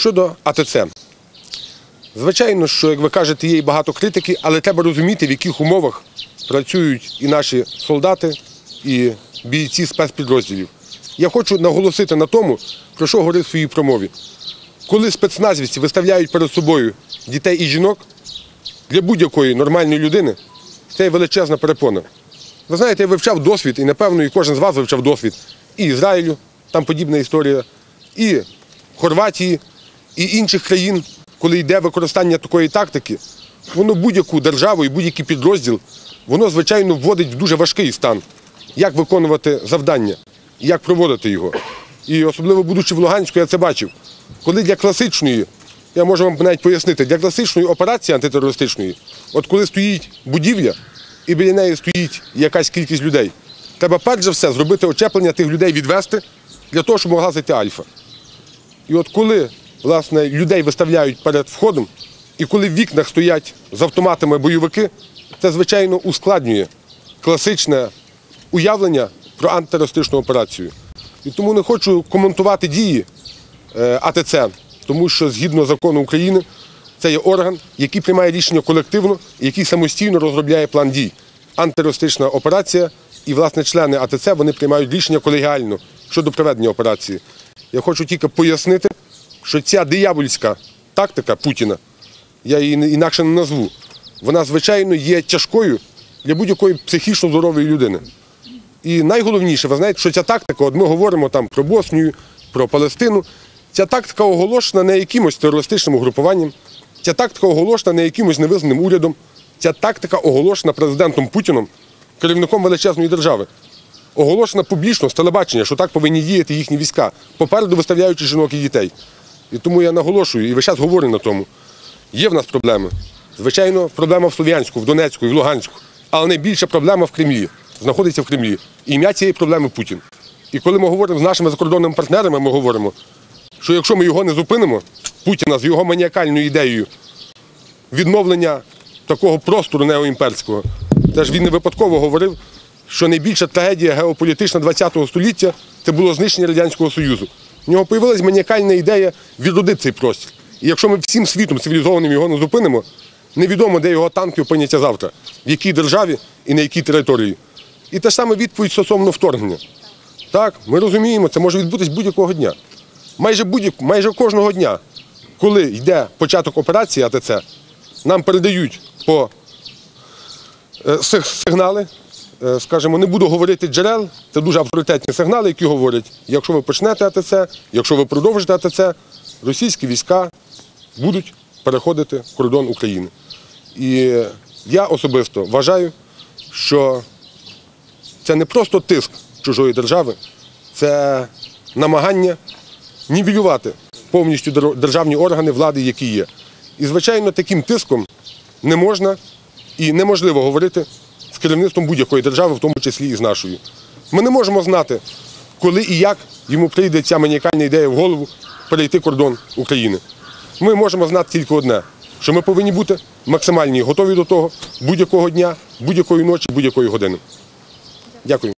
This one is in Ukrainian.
Щодо АТЦ. Звичайно, що, як ви кажете, є і багато критики, але треба розуміти, в яких умовах працюють і наші солдати, і бійці спецпідрозділів. Я хочу наголосити на тому, про що говорив в своїй промові. Коли спецназівці виставляють перед собою дітей і жінок, для будь-якої нормальної людини це є величезна перепона. Ви знаєте, я вивчав досвід, і напевно і кожен з вас вивчав досвід і Ізраїлю, там подібна історія, і Хорватії, і інших країн, коли йде використання такої тактики, воно будь-яку державу і будь-який підрозділ, воно, звичайно, вводить в дуже важкий стан, як виконувати завдання, як проводити його. І особливо будучи в Луганську, я це бачив. Коли для класичної, я можу вам навіть пояснити, для класичної операції антитерористичної, от коли стоїть будівля і біля неї стоїть якась кількість людей, треба перш за все зробити очеплення тих людей відвести для того, щоб могла зайти альфа. І от коли власне, людей виставляють перед входом, і коли в вікнах стоять з автоматами бойовики, це, звичайно, ускладнює класичне уявлення про антитерористичну операцію. І тому не хочу коментувати дії е, АТЦ, тому що згідно закону України це є орган, який приймає рішення колективно, і який самостійно розробляє план дій. Антитерористична операція і, власне, члени АТЦ вони приймають рішення колегіально щодо проведення операції. Я хочу тільки пояснити, що ця диявольська тактика Путіна, я її інакше не назву, вона, звичайно, є тяжкою для будь-якої психічно здорової людини. І найголовніше, ви знаєте, що ця тактика, от ми говоримо там про Боснію, про Палестину, ця тактика оголошена не якимось терористичним угрупуванням, ця тактика оголошена не якимось невизнаним урядом, ця тактика оголошена президентом Путіном, керівником величезної держави. Оголошена публічно з телебачення, що так повинні діяти їхні війська, попереду виставляючи жінок і дітей. І тому я наголошую, і весь час говорю на тому. Є в нас проблеми. Звичайно, проблема в Слов'янську, в Донецьку і в Луганську. Але найбільша проблема в Кремлі, знаходиться в Кремлі. І ім'я цієї проблеми Путін. І коли ми говоримо з нашими закордонними партнерами, ми говоримо, що якщо ми його не зупинимо, Путіна з його маніакальною ідеєю відновлення такого простору неоімперського, це ж він не випадково говорив, що найбільша трагедія геополітична ХХ століття це було знищення Радянського Союзу. В нього з'явилася маніакальна ідея відродити цей простір. І якщо ми всім світом цивілізованим його не зупинимо, невідомо, де його танки опиняться завтра, в якій державі і на якій території. І те ж саме відповідь стосовно вторгнення. Так, ми розуміємо, це може відбутись будь-якого дня. Майже, будь майже кожного дня, коли йде початок операції АТЦ, нам передають по е, сигнали. Е, Скажімо, не буду говорити джерел, це дуже авторитетні сигнали, які говорять, якщо ви почнете АТЦ, якщо ви продовжите АТЦ, російські війська будуть переходити кордон України. І я особисто вважаю, що це не просто тиск чужої держави, це намагання нівелювати повністю державні органи влади, які є. І, звичайно, таким тиском не можна і неможливо говорити керівництвом будь-якої держави, в тому числі і з нашою. Ми не можемо знати, коли і як йому прийде ця маніакальна ідея в голову перейти кордон України. Ми можемо знати тільки одне, що ми повинні бути максимально готові до того будь-якого дня, будь-якої ночі, будь-якої години. Дякую.